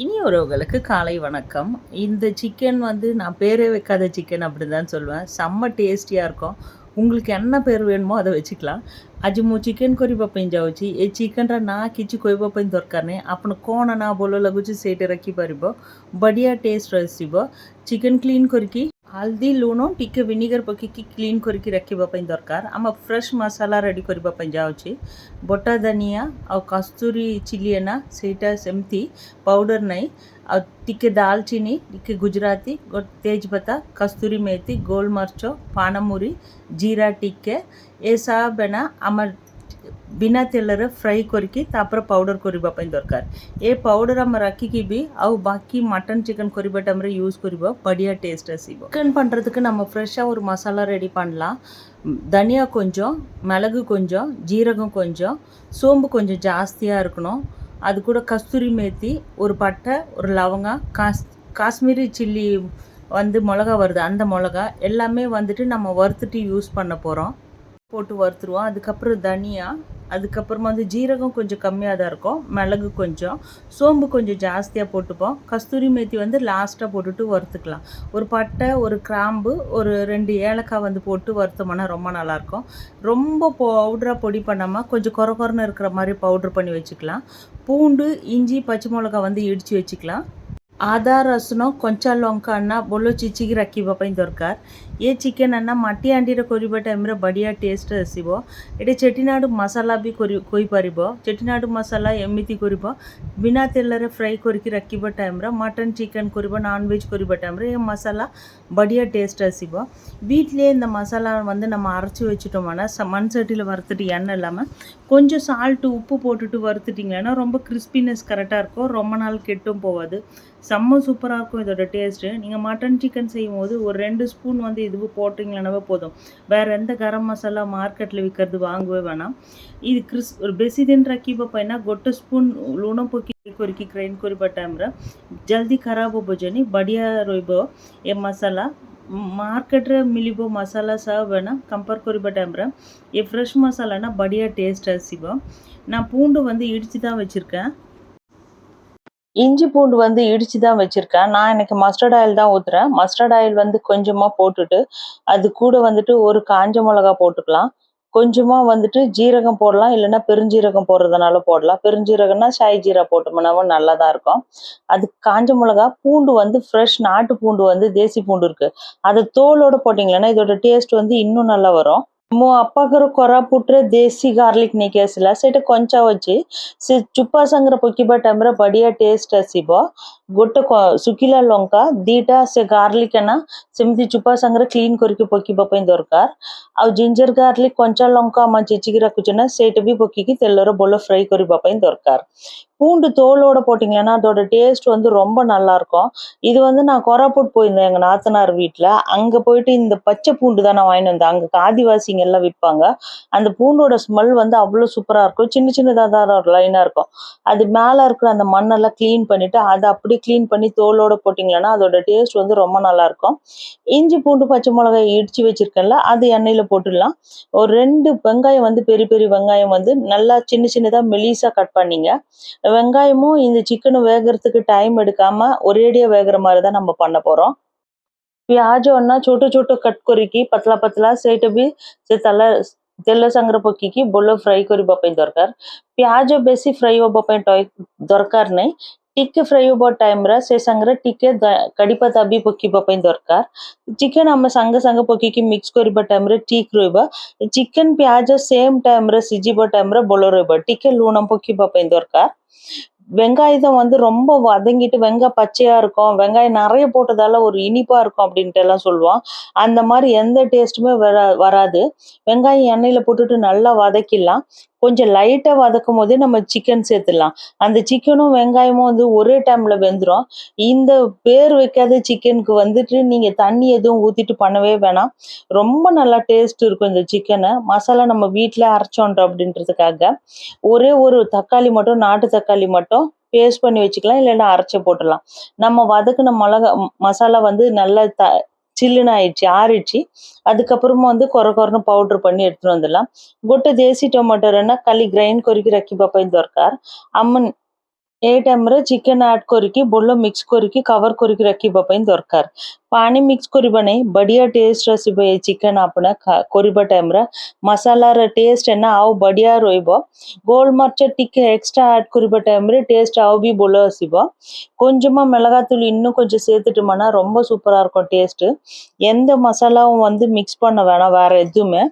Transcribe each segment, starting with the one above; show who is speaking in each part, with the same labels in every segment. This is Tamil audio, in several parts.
Speaker 1: இனி உறவுகளுக்கு காலை வணக்கம். இந்த சிக்கன் வந்து நான் பேரே வைக்காத சிக்கன் அப்படின்னு தான் சொல்லுவேன் செம்ம டேஸ்டியாக இருக்கும். உங்களுக்கு என்ன பேர் வேணுமோ அதை வச்சுக்கலாம். आज சிக்கன் ଚିକେନ୍ କରିବା ପାଇଁ ଯାଉଛି ଏ ଚିକେନ୍ର ନାଁ କିଛି କହିବା ପାଇଁ ଦରକାର ନାହିଁ ଆପଣ କ'ଣ ନାଁ ଭଲ ଲାଗୁଛି ସେଇଟା ରଖିପାରିବ ବଢ଼ିଆ ଟେଷ୍ଟ ଆସିବ ଚିକେନ୍ କ୍ଲିନ୍ ହଳଦୀ ଲୁଣ ଟିକେ ଭିନିଗର ପକାଇକି କ୍ଲିନ୍ କରିକି ରଖିବା ପାଇଁ ଦରକାର ଆମ ଫ୍ରେଶ୍ ମସଲା ରେଡ଼ି କରିବା ପାଇଁ ଯାଉଛି ବଟା ଧନିଆ ଆଉ କସ୍ତୁରୀ ଚିଲି ଏନା ସେଇଟା ସେମିତି ପାଉଡ଼ର ନାହିଁ ଆଉ ଟିକେ ଡାଲଚିନି ଟିକେ ଗୁଜୁରାତି ଗୋଟେ ତେଜପତା କସ୍ତୁରୀ ମେଥି ଗୋଲମରିଚ ପାନମୁରି ଜିରା ଟିକେ ଏସବୁ ଏନା ଆମର ବିନା ତେଲରେ ଫ୍ରାଏ କରିକି ତାପରେ ପାଉଡ଼ର କରିବା ପାଇଁ ଦରକାର ଏ ପାଉଡ଼ର ଆମେ ରଖିକି ବି ଆଉ ବାକି மட்டன் சிக்கன் କରିବା டைமில் யூஸ் କରିବ ବଢ଼ିଆ டேஸ்ட் ଆସିବ சிக்கன் பண்ணுறதுக்கு நம்ம ஃப்ரெஷ்ஷாக ஒரு மசாலா ரெடி பண்ணலாம் தனியா கொஞ்சம் மிளகு கொஞ்சம் ஜீரகம் கொஞ்சம் சோம்பு கொஞ்சம் ஜாஸ்தியாக இருக்கணும் அது கூட கஸ்தூரி மேத்தி ஒரு பட்டை ஒரு லவங்கம் காஸ் காஷ்மீரி சில்லி வந்து மிளகா வருது அந்த மிளகா எல்லாமே வந்துட்டு நம்ம வறுத்துட்டு யூஸ் பண்ண போகிறோம் போட்டு வறுத்துருவோம் அதுக்கப்புறம் தனியா அதுக்கப்புறமா வந்து ஜீரகம் கொஞ்சம் கம்மியாக தான் இருக்கும் மிளகு கொஞ்சம் சோம்பு கொஞ்சம் ஜாஸ்தியாக போட்டுப்போம். கஸ்தூரி மேத்தி வந்து லாஸ்ட்டாக போட்டுட்டு வறுத்துக்கலாம். ஒரு பட்டை ஒரு கிராம்பு ஒரு ரெண்டு ஏலக்காய் வந்து போட்டு வறுத்தோம்னா ரொம்ப நல்லாயிருக்கும் ரொம்ப பவுடராக பொடி பண்ணாமல் கொஞ்சம் குறை குறைன்னு இருக்கிற மாதிரி பவுட்ரு பண்ணி வச்சுக்கலாம். பூண்டு இஞ்சி பச்சை மிளகா வந்து இடித்து வச்சுக்கலாம். ଆଦା ରସୁଣ କଞ୍ଚା ଲଙ୍କା ଆନା ଭଲ ଚିଚିକି ରଖିବା ପାଇଁ ଦରକାର ଏ ଚିକେନ୍ ଆନା ମାଟି ହାଣ୍ଡିରେ କରିବା ଟାଇମ୍ରେ ବଢ଼ିଆ ଟେଷ୍ଟ ଆସିବ ଏଠି ଚେଟିନାଡ଼ୁ ମସଲା ବି କରି କହିପାରିବ ଚେଟିନାଡ଼ୁ ମସଲା ଏମିତି କରିବ ବିନା ତେଲରେ ஃப்ரை କରିକି ରଖିବା டைமில் மட்டன் சிக்கன் କରିବ நான்வெஜ் କରିବା டைமில் ଏ மசாலா படியா டேஸ்ட் அசிபோ வீட்டிலே இந்த மசாலா வந்து நம்ம அரைச்சி வச்சுட்டோம்னா ச மண் சட்டியில் வறுத்துட்டு எண்ணெய் இல்லாமல் கொஞ்சம் சால்ட்டு உப்பு போட்டுட்டு வறுத்துட்டிங்கன்னா ரொம்ப கிறிஸ்பினஸ் கரெக்டாக இருக்கும் ரொம்ப நாள் கெட்டும் போகாது செம்ம சூப்பராக இருக்கும் இதோட டேஸ்ட்டு நீங்கள் மட்டன் சிக்கன் செய்யும்போது ஒரு ரெண்டு ஸ்பூன் வந்து இதுவு போட்டிங்களனாவே போதும். வேறு எந்த கரம் மசாலா மார்க்கெட்டில் விற்கிறது మార్కెట్లో విక్కర్ది వాంగువే వేనా ఇది క్రిస్ బెసిదిన్ రకీబ పైన గొట్ట స్పూన్ లూణంపొకి కొరికి క్రైన్ కొరి బట్టామ్ర జల్ది ఖరాబ్ படியா బడియా రోయిబో மசாலா మసాలా மிலிபோ மசாலா ಮಸಾಲ ಸಹ ಬೇಡ ಕಂಪೇರ್ ಕೊರಿಬಟ್ಟಾಮ್ರ ஏ ஃப்ரெஷ் மசாலானா படியா டேஸ்ட்டாக சிவம். நான் பூண்டு வந்து இடித்து தான் வச்சுருக்கேன். இஞ்சி பூண்டு வந்து இடித்து தான் வச்சுருக்கேன். நான் எனக்கு மஸ்டர்ட் ஆயில் தான் ஊற்றுறேன் மஸ்டர்ட் ஆயில் வந்து கொஞ்சமாக போட்டுட்டு அது கூட வந்துட்டு ஒரு காஞ்ச மிளகா போட்டுக்கலாம். கொஞ்சமாக வந்துட்டு ஜீரகம் போடலாம். இல்லைன்னா பெருஞ்சீரகம் போடுறதுனால போடலாம். பெருஞ்சீரகம்னா சாய் ஜீரா போட்டோம்னாவும் நல்லா தான் இருக்கும். அது காஞ்ச மிளகா பூண்டு வந்து ஃப்ரெஷ் நாட்டு பூண்டு வந்து தேசி பூண்டு இருக்குது அதை தோலோடு போட்டிங்களேன்னா இதோட டேஸ்ட் வந்து இன்னும் நல்லா வரும். ମୋ ଆପା ଘର କୋରାପୁଟରେ ଦେଶୀ ଗାର୍ଲିକ ନେଇକି ଆସିଲା ସେଇଟା କଞ୍ଚା ଅଛି ସେ ଚୁପା ସାଙ୍ଗରେ ପକେଇବା ଟାଇମ୍ରେ ବଢ଼ିଆ ଟେଷ୍ଟ ଆସିବ ଗୋଟେ ଶୁଖିଲା ଲଙ୍କା ଦୁଇଟା ସେ ଗାର୍ଲିକ ନା ସେମିତି ଚୁପା ସାଙ୍ଗରେ କ୍ଲିନ୍ କରିକି ପକେଇବା ପାଇଁ ଦରକାର ଆଉ ଜିଞ୍ଜର ଗାର୍ଲିକ କଞ୍ଚା ଲଙ୍କା ଆମେ ଛେଚିକି ରଖୁଛେ ନା ସେଇଟା ବି ପକେଇକି ତେଲରେ ଭଲ ଫ୍ରାଏ କରିବା ପାଇଁ ଦରକାର பூண்டு தோலோட போட்டிங்கன்னா அதோட டேஸ்ட் வந்து ரொம்ப நல்லா இருக்கும் இது வந்து நான் கொராப்புட் போயிருந்தேன் எங்கள் நாத்தனார் வீட்டில் அங்கே போயிட்டு இந்த பச்சை பூண்டு தான் நான் வாங்கிட்டு வந்தேன் அங்கே ஆதிவாசிங்க எல்லாம் விற்பாங்க அந்த பூண்டோட ஸ்மெல் வந்து அவ்வளோ சூப்பராக இருக்கும். சின்ன சின்னதாக தான் லைனாக இருக்கும். அது மேலே இருக்கிற அந்த மண்ணெல்லாம் க்ளீன் பண்ணிவிட்டு அதை அப்படியே க்ளீன் பண்ணி தோலோட போட்டிங்கன்னா அதோட டேஸ்ட் வந்து ரொம்ப நல்லாயிருக்கும் இஞ்சி பூண்டு பச்சை மிளகாய் இடித்து வச்சுருக்கேன்ல அது எண்ணெயில் போட்டுடலாம். ஒரு ரெண்டு வெங்காயம் வந்து பெரிய பெரிய வெங்காயம் வந்து நல்லா சின்ன சின்னதாக மெலிசாக கட் பண்ணிங்க. வெங்காயமும் இந்த சிக்கனும் வேகிறதுக்கு டைம் எடுக்காமல் ஒரேடியாக வேகிற மாதிரி தான் நம்ம பண்ண போகிறோம் प्याज और ना छोटे छोटे कट କରିକି ପତଳା ପତଳା ସେଇଟା ବି ସେ ତେଲ ତେଲ ସାଙ୍ଗରେ ପକେଇକି ଭଲ ଫ୍ରାଏ କରିବା ପାଇଁ ଦରକାର ପିଆଜ ବେଶୀ ଫ୍ରାଏ ହେବା ପାଇଁ ଦରକାର ନାହିଁ ଟିକେ ଫ୍ରାଏ ହେବା ଟାଇମ୍ରେ ସେ ସାଙ୍ଗରେ ଟିକେ କଡ଼ିପତା ବି ପକେଇବା ପାଇଁ ଦରକାର ଚିକେନ୍ ଆମେ ସାଙ୍ଗେ ସାଙ୍ଗେ ପକେଇକି ମିକ୍ସ କରିବା ଟାଇମ୍ରେ ଠିକ୍ ରହିବ ଚିକେନ୍ ପିଆଜ ସେମ୍ ଟାଇମ୍ରେ ସିଝିବା ଟାଇମ୍ରେ ଭଲ ରହିବ ଟିକେ ଲୁଣ ପକେଇବା ପାଇଁ ଦରକାର வெங்காயத்தை வந்து ரொம்ப வதங்கிட்டு வெங்காயம் பச்சையா இருக்கும் வெங்காயம் நிறைய போட்டதால ஒரு இனிப்பா இருக்கும் அப்படின்ட்டு எல்லாம் சொல்லுவோம் அந்த மாதிரி எந்த டேஸ்ட்டுமே வரா வராது. வெங்காயம் எண்ணெயில போட்டுட்டு நல்லா வதக்கிடலாம். கொஞ்சம் லைட்டாக வதக்கும் போதே நம்ம சிக்கன் சேர்த்துடலாம். அந்த சிக்கனும் வெங்காயமும் வந்து ஒரே டைமில் வெந்துடும் இந்த பேர் வைக்காத சிக்கனுக்கு வந்துட்டு நீங்கள் தண்ணி எதுவும் ஊற்றிட்டு பண்ணவே வேணாம். ரொம்ப நல்லா டேஸ்ட் இருக்கும் இந்த சிக்கனை மசாலா நம்ம வீட்டில் அரைச்சோன்றோம் அப்படின்றதுக்காக. ஒரே ஒரு தக்காளி மட்டும் நாட்டு தக்காளி மட்டும் பேஸ்ட் பண்ணி வச்சுக்கலாம் இல்லைன்னா அரைச்சி போட்டுடலாம். நம்ம வதக்குன மிளகா மசாலா வந்து நல்லா த சில்லுன்னு ஆயிடுச்சு ஆறிடுச்சு. அதுக்கப்புறமா வந்து கொர கொரன்னு பவுடர் பண்ணி எடுத்துகிட்டு வந்துடலாம். ಗೊಟ್ಟು ದೇಸಿ ಟೊಮೊಟೊರನ್ನು ಖಾಲಿ ಗ್ರೈಂಡ್ ಕೊರಿಗಿ ರಕ್ಕಿ ಬಪ್ಪ ದೊರಕಾರ அம்மன் ଆମ ଏ ଟାଇମ୍ରେ ଚିକେନ୍ ଆଡ୍ କରିକି ଭଲ ମିକ୍ସ କରିକି କଭର୍ କରିକି ରଖିବା ପାଇଁ ଦରକାର ପାଣି ମିକ୍ସ କରିବା ନାହିଁ ବଢ଼ିଆ ଟେଷ୍ଟ ଆସିବ ଏ ଚିକେନ୍ ଆପଣ କରିବା ଟାଇମ୍ରେ ମସଲାର ଟେଷ୍ଟ ଏନା ଆଉ ବଢ଼ିଆ ରହିବ ଗୋଲମରିଚ ଟିକେ எக்ஸ்ட்ரா ஆட் କରିବା டைம்ல டேஸ்ட் ଆଉ ବି ଭଲ ଆସିବ கொஞ்சமாக மிளகாத்தூள் இன்னும் கொஞ்சம் சேர்த்துட்டோம்னா ரொம்ப சூப்பராக இருக்கும் டேஸ்ட்டு எந்த மசாலாவும் வந்து மிக்ஸ் பண்ண வேணாம் வேறு எதுவுமே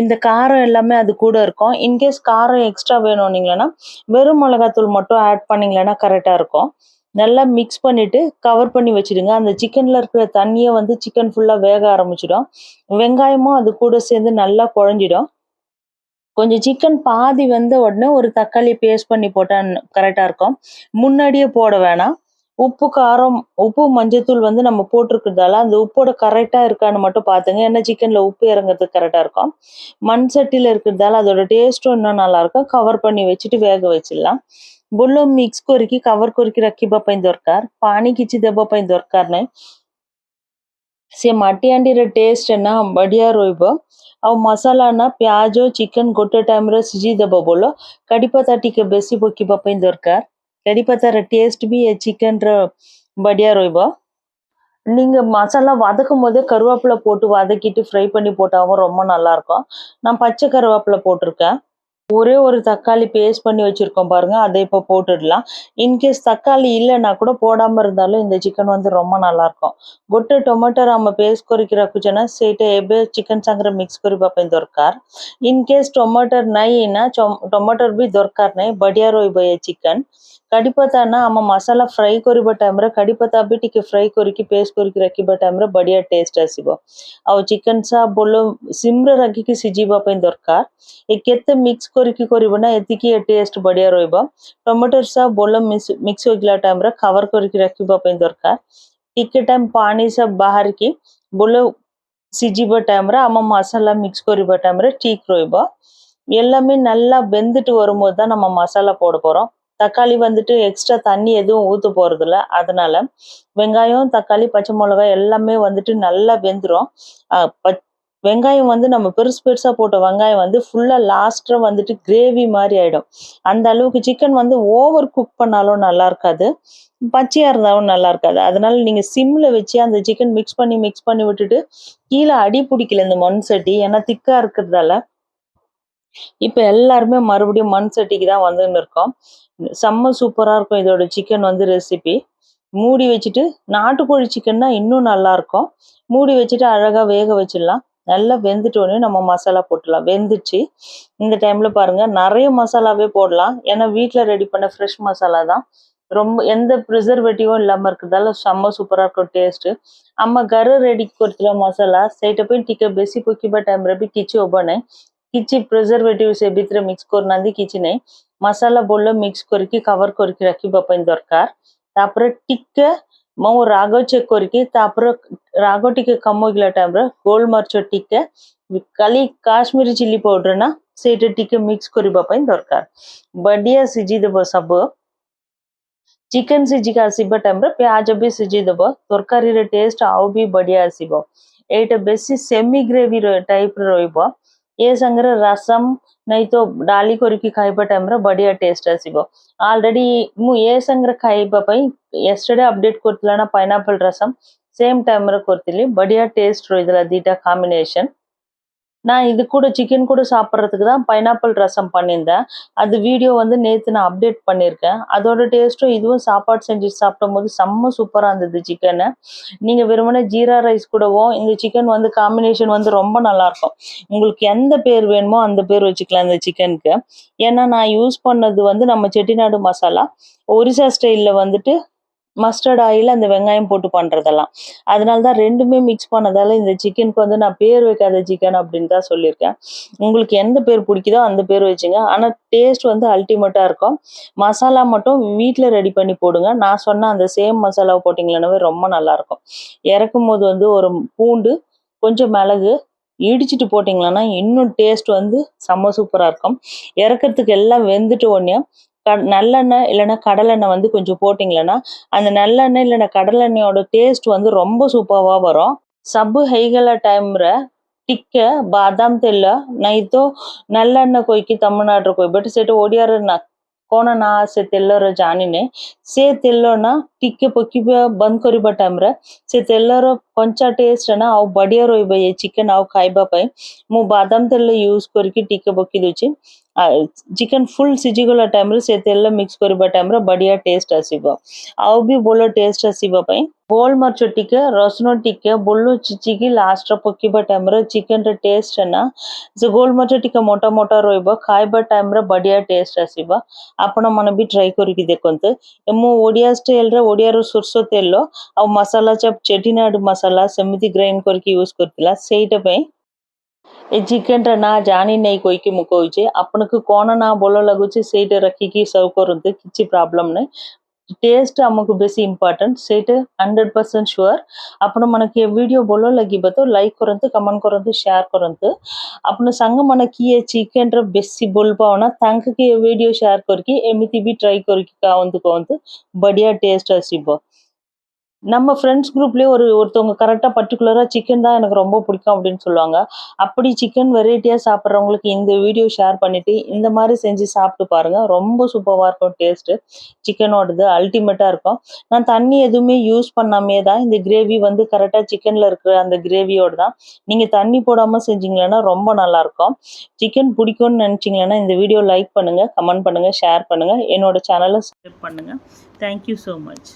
Speaker 1: இந்த காரம் எல்லாமே அது கூட இருக்கும். இன்கேஸ் காரம் எக்ஸ்ட்ரா வேணும்னீங்களா வெறும் மிளகாத்தூள் மட்டும் ஆட் பண்ணிங்களேன்னா கரெக்டாக இருக்கும். நல்லா மிக்ஸ் பண்ணிவிட்டு கவர் பண்ணி வச்சுடுங்க. அந்த சிக்கனில் இருக்கிற தண்ணியை வந்து சிக்கன் ஃபுல்லாக வேக ஆரம்பிச்சிடும். வெங்காயமும் அது கூட சேர்ந்து நல்லா குழஞ்சிடும். கொஞ்சம் சிக்கன் பாதி வெந்த உடனே ஒரு தக்காளி பேஸ்ட் பண்ணி போட்டால் கரெக்டாக இருக்கும். முன்னாடியே போட வேணாம். உப்பு காரம் உப்பு மஞ்சத்தூள் வந்து நம்ம போட்டிருக்கிறதால அந்த உப்போட கரெக்டாக இருக்கான்னு மட்டும் பார்த்துங்க. ஏன்னா சிக்கனில் உப்பு இறங்குறதுக்கு கரெக்டாக இருக்கும். மண் சட்டியில் இருக்கிறதால அதோட டேஸ்ட்டும் இன்னும் நல்லாயிருக்கும் கவர் பண்ணி வச்சுட்டு வேக வச்சிடலாம். బుల్లో மிக்ஸ் కొరికి கவர் కొరికి రక్కి బాపైన దొరకారు பானி கிச்சி దెబ్బ పైన దొరకారనే సేమ్ అట్టి అండిర టేస్ట్ అన్న బడియా రోయిబో ಅವು ಮಸಾಲಾನ ಪ್ಯಾಜು ಚಿಕನ್ ಗೊಟ್ಟೋ ಟೈಮ್ರ ಸಿಜಿ ದಬ್ಬ ಬೋಲೋ ಕಡಿಪ ತಟ್ಟಿಗೆ ಬೆಸಿ ಬೊಕ್ಕಿ ಬಪ್ಪೈನ್ ଦରକାର கறிப்பத்தார டேஸ்ட் பி சிக்கன்ற படியா ରହିବ நீங்கள் மசாலா வதக்கும் போதே கருவேப்பிலை போட்டு வதக்கிட்டு ஃப்ரை பண்ணி போட்டாவும் ரொம்ப நல்லா இருக்கும் நான் பச்சை கருவேப்பிலை போட்டிருக்கேன் ஒரே ஒரு தக்காளி பேஸ்ட் பண்ணி வச்சுருக்கோம் பாருங்கள் அதை இப்போ போட்டுடலாம் இன்கேஸ் தக்காளி இல்லைன்னா கூட போடாமல் இருந்தாலும் இந்த சிக்கன் வந்து ரொம்ப நல்லாயிருக்கும் ଗୋଟେ ଟମାଟର ଆମେ ପେଷ୍ଟ କରିକି ରଖୁଛେ ନା ସେଇଟା ଏବେ ଚିକେନ୍ ସାଙ୍ଗରେ ମିକ୍ସ କରିବା ପାଇଁ ଦରକାର ଇନ୍ କେସ୍ ଟମାଟର ନାହିଁ ନା ଟମାଟର ବି ଦରକାର ନାହିଁ ବଢ଼ିଆ ରହିବ ଏ ଚିକେନ୍ କଡ଼ିପତ୍ତା ନା ଆମ ମସଲା ଫ୍ରାଏ କରିବା ଟାଇମ୍ରେ କଡ଼ିପତ୍ତା ବି ଟିକେ ଫ୍ରାଏ କରିକି ପେଷ୍ଟ କରିକି ରଖିବା ଟାଇମ୍ରେ ବଢ଼ିଆ ଟେଷ୍ଟ ଆସିବ ଆଉ ଚିକେନ୍ ସହ ଭଲ ସିମ୍ରେ ରଖିକି ସିଝିବା ପାଇଁ ଦରକାର ଏ କେତେ ମିକ୍ସ କରିକି କରିବ ନା ଏତିକି ଟେଷ୍ଟ ବଢ଼ିଆ ରହିବ ଟମାଟର ସହ ଭଲ ମିକ୍ସ ହୋଇଗଲା ଟାଇମ୍ରେ କଭର୍ କରିକି ରଖିବା ପାଇଁ ଦରକାର ଟିକେ ଟାଇମ୍ ପାଣି ସହ ବାହାରିକି ଭଲ சிஜிப டைமில் நம்ம மசாலா மிக்ஸ் கறிப டைமில் டீக் ରହିବ எல்லாமே நல்லா வெந்துட்டு வரும்போது தான் நம்ம மசாலா போட போகிறோம் தக்காளி வந்துட்டு எக்ஸ்ட்ரா தண்ணி எதுவும் ஊற்ற போகிறதில்ல அதனால் வெங்காயம் தக்காளி பச்சை மிளகாய் எல்லாமே வந்துட்டு நல்லா வெந்துடும் வெங்காயம் வந்து நம்ம பெருசு பெருசாக போட்ட வெங்காயம் வந்து ஃபுல்லாக லாஸ்ட்டாக வந்துட்டு கிரேவி மாதிரி ஆகிடும் அந்த அளவுக்கு சிக்கன் வந்து ஓவர் குக் பண்ணாலும் நல்லா இருக்காது. பச்சையாக இருந்தாலும் நல்லா இருக்காது. அதனால நீங்கள் சிம்மில் வச்சு அந்த சிக்கன் மிக்ஸ் பண்ணி மிக்ஸ் பண்ணி விட்டுட்டு கீழே அடி பிடிக்கல இந்த மண் சட்டி. ஏன்னா திக்காக இருக்கிறதால இப்போ எல்லாருமே மறுபடியும் மண் சட்டிக்கு தான் வந்துன்னு இருக்கோம். செம்ம சூப்பராக இருக்கும் இதோட சிக்கன் வந்து ரெசிபி மூடி வச்சுட்டு நாட்டுக்கோழி சிக்கன்னா இன்னும் நல்லா இருக்கும். மூடி வச்சுட்டு அழகாக வேக வச்சிடலாம். நல்லா வெந்துட்டோடனே நம்ம மசாலா போட்டுடலாம். வெந்துச்சு இந்த டைமில் பாருங்கள் நிறைய மசாலாவே போடலாம். ஏன்னா வீட்டில் ரெடி பண்ண ஃப்ரெஷ் மசாலா தான். ரொம்ப எந்த ப்ரிசர்வேட்டிவும் இல்லாமல் இருக்கிறதால செம்ம சூப்பராக இருக்கும் டேஸ்ட்டு நம்ம கரு ரெடி கொடுத்துல மசாலா ସେଇட்ட போய் டிக்க பேசி புக்கிபா டைம் ரெபி கிச்சு ஒப்பனே ନାହିଁ କିଛି ପ୍ରିଜର୍ଭେଟିଭ୍ ସେ ଭିତରେ ମିକ୍ସ କରୁନାହାନ୍ତି କିଛି ନାହିଁ ମସଲା ଭଲ ମିକ୍ସ କରିକି କଭର୍ କରିକି ରଖିବା ପାଇଁ ଦରକାର ତାପରେ ଟିକେ ମୁଁ ରାଗ ଚେକ୍ କରିକି ତାପରେ ରାଗ ଟିକେ କମିଗଲା ଟାଇମ୍ରେ ଗୋଲମରିଚ ଟିକେ ଖାଲି କାଶ୍ମୀରୀ ଚିଲି ପାଉଡ଼ର ନା ସେଇଟା ଟିକେ ମିକ୍ସ କରିବା ପାଇଁ ଦରକାର ବଢ଼ିଆ ସିଝିଦେବ ସବୁ ଚିକେନ୍ ସିଝିକି ଆସିବା ଟାଇମ୍ରେ ପିଆଜ ବି ସିଝିଦେବ ତରକାରୀର ଟେଷ୍ଟ ଆଉ ବି ବଢ଼ିଆ ଆସିବ ଏଇଟା ବେଶୀ ସେମି ଗ୍ରେଭି ଟାଇପ୍ର ରହିବ ये संग्रह रसम नहीं तो डाली कोरिकी खाइबा टाइम बढ़िया टेस्ट आसो आलरेडी ये संग्रह खाइबापै ಎಸ್ಟರ್ಡೇ ಅಪ್ಡೇಟ್ ಕೊಡ್ತಿಲ್ಲ ಪೈನಾಪಲ್ ರಸಂ ಸೇಮ್ ಟೈಮ್ ಕೊಡ್ತಿಲಿ ಬಡಿಯ ಟೇಸ್ಟ್ ಇದೆಲ್ಲ ದೀಟ ಕಾಂಬಿನೇಷನ್ நான் இது கூட சிக்கன் கூட சாப்பிட்றதுக்கு தான் பைனாப்பிள் ரசம் பண்ணியிருந்தேன். அது வீடியோ வந்து நேற்று நான் அப்டேட் பண்ணியிருக்கேன். அதோட டேஸ்ட்டும் இதுவும் சாப்பாடு செஞ்சு சாப்பிடும்போது செம்ம சூப்பராக இருந்தது சிக்கனு நீங்கள் வெறுமனே ஜீரா ரைஸ் கூடவும் இந்த சிக்கன் வந்து காம்பினேஷன் வந்து ரொம்ப நல்லாயிருக்கும் உங்களுக்கு எந்த பேர் வேணுமோ அந்த பேர் வச்சுக்கலாம் இந்த சிக்கனுக்கு ஏன்னா நான் யூஸ் பண்ணது வந்து நம்ம செட்டிநாடு மசாலா. ஒரிசா ஸ்டைலில் வந்துட்டு மஸ்டர்ட் ஆயில் அந்த வெங்காயம் போட்டு பண்ணுறதெல்லாம் அதனால தான் ரெண்டுமே மிக்ஸ் பண்ணதால் இந்த சிக்கனுக்கு வந்து நான் பேர் வைக்காத சிக்கன் அப்படின்னு தான் சொல்லியிருக்கேன். உங்களுக்கு எந்த பேர் பிடிக்குதோ அந்த பேர் வச்சுங்க. ஆனால் டேஸ்ட் வந்து அல்டிமேட்டாக இருக்கும். மசாலா மட்டும் வீட்டில் ரெடி பண்ணி போடுங்க. நான் சொன்ன அந்த சேம் மசாலாவை போட்டிங்களேனாவே ரொம்ப நல்லாயிருக்கும். இறக்கும் போது வந்து ஒரு பூண்டு கொஞ்சம் மிளகு இடிச்சிட்டு போட்டிங்களன்னா இன்னும் டேஸ்ட் வந்து செம்ம சூப்பராக இருக்கும். இறக்கிறதுக்கு எல்லாம் வெந்துட்டு உடனே நல்லெண்ணெய் இல்லைன்னா கடலெண்ணெய் வந்து கொஞ்சம் போட்டிங்களன்னா அந்த நல்லெண்ணெய் இல்லைன்னா கடலெண்ணெயோட டேஸ்ட் வந்து ரொம்ப சூப்பராக வரும் ಸಬ್ಬು ಹೈಗಲ ಟೈಮ್ರ ಟಿಕ್ಕ ಬಾದಾಮ್ ತೆಲ್ಲ ನೈತೋ ನಲ್ಲಣ್ಣ ಕೊಯ್ಕಿ ತಮಿಳ್ನಾಡ್ರ ಕೊಯ್ಬಿಟ್ಟು ಸೇಟು ಓಡಿಯಾರ ಕೋಣ ನಾ ಸೆ ತೆಲ್ಲರ ಜಾನಿನೆ ಸೇ ತೆಲ್ಲೋಣ ಟಿಕ್ಕೆ ಪೊಕ್ಕಿ ಬಂದ್ ಕೊರಿಬ ಟೈಮ್ರ ಸೆ ತೆಲ್ಲರ ಕೊಂಚ ಟೇಸ್ಟ್ ಅನ್ನ ಅವು ಬಡಿಯರ್ ಒಯ್ಬ ಚಿಕನ್ ಅವು ಕಾಯ್ಬ ಪೈ ಮು ಬಾದಾಮ್ ತೆಲ್ಲ ಯೂಸ್ ಕೊರಿಕಿ ಟಿಕ್ಕೆ ಪೊಕ್ಕಿ ದೂಚಿ କରିକି ଟିକେ ପକେଇ ଦେଉଛି ଚିକେନ୍ ଫୁଲ୍ ସିଝିଗଲା ଟାଇମ୍ରେ ସେ ତେଲ ମିକ୍ସ କରିବା ଟାଇମ୍ରେ ବଢ଼ିଆ ଟେଷ୍ଟ ଆସିବ ଆଉ ବି ଭଲ ଟେଷ୍ଟ ଆସିବା ପାଇଁ ଗୋଲମରିଚ ଟିକେ ରସୁଣ ଟିକେ ବୋଲ ଚିଚିକି ଲାଷ୍ଟରେ ପକେଇବା ଟାଇମ୍ରେ ଚିକେନ୍ର ଟେଷ୍ଟ ନା ସେ ଗୋଲମରିଚ ଟିକେ ମୋଟା ମୋଟା ରହିବ ଖାଇବା ଟାଇମ୍ରେ ବଢ଼ିଆ ଟେଷ୍ଟ ଆସିବ ଆପଣମାନେ ବି ଟ୍ରାଏ କରିକି ଦେଖନ୍ତୁ ମୁଁ ଓଡ଼ିଆ ଷ୍ଟାଇଲ୍ରେ ଓଡ଼ିଆର ସୋରିଷ ତେଲ ଆଉ ମସଲା ଚପ୍ ଚେଟିନାଡ଼ ମସଲା ସେମିତି ଗ୍ରାଇଣ୍ଡ କରିକି ୟୁଜ୍ କରିଥିଲା ସେଇଟା ପାଇଁ ଏ ଚିକେନ୍ଟା ନା ଜାଣି ନେଇ କହିକି ମୁଁ କହୁଛି ଆପଣଙ୍କୁ କ'ଣ ନା ଭଲ ଲାଗୁଛି ସେଇଟା ରଖିକି ସର୍ଭ କରନ୍ତୁ କିଛି ପ୍ରୋବ୍ଲେମ୍ ନାହିଁ ଟେଷ୍ଟ ଆମକୁ ବେଶୀ ଇମ୍ପୋର୍ଟାଣ୍ଟ ସେଇଟା ହଣ୍ଡ୍ରେଡ଼ ପରସେଣ୍ଟ ସିଓର ଆପଣମାନଙ୍କୁ ଏ ଭିଡ଼ିଓ ଭଲ ଲାଗିବ ତ ଲାଇକ୍ କରନ୍ତୁ କମେଣ୍ଟ କରନ୍ତୁ ସେୟାର କରନ୍ତୁ ଆପଣ ସାଙ୍ଗମାନେ କିଏ ଚିକେନ୍ର ବେଶୀ ଭଲ ପାଉନା ତାଙ୍କୁ କି ଏ ଭିଡ଼ିଓ ସେୟାର କରିକି ଏମିତି ବି ଟ୍ରାଏ କରିକି ଖାଆନ୍ତୁ କୁହନ୍ତୁ ବଢ଼ିଆ ଟେଷ୍ଟ ଆସିବ நம்ம ஃப்ரெண்ட்ஸ் குரூப்லேயே ஒரு ஒருத்தவங்க கரெக்டாக பர்டிகுலராக சிக்கன் தான் எனக்கு ரொம்ப பிடிக்கும் அப்படின்னு சொல்லுவாங்க. அப்படி சிக்கன் வெரைட்டியாக சாப்பிட்றவங்களுக்கு இந்த வீடியோ ஷேர் பண்ணிவிட்டு இந்த மாதிரி செஞ்சு சாப்பிட்டு பாருங்கள் ரொம்ப சூப்பராக இருக்கும் டேஸ்ட்டு சிக்கனோடது அல்டிமேட்டாக இருக்கும். நான் தண்ணி எதுவுமே யூஸ் பண்ணாமே தான் இந்த கிரேவி வந்து கரெக்டாக சிக்கனில் இருக்கிற அந்த கிரேவியோட தான். நீங்கள் தண்ணி போடாமல் செஞ்சீங்கன்னா ரொம்ப நல்லாயிருக்கும் சிக்கன் பிடிக்கும்னு நினச்சிங்கன்னா இந்த வீடியோ லைக் பண்ணுங்கள் கமெண்ட் பண்ணுங்கள் ஷேர் பண்ணுங்கள் என்னோட சேனலை சப்ஸ்கிரைப் பண்ணுங்கள் தேங்க்யூ ஸோ மச்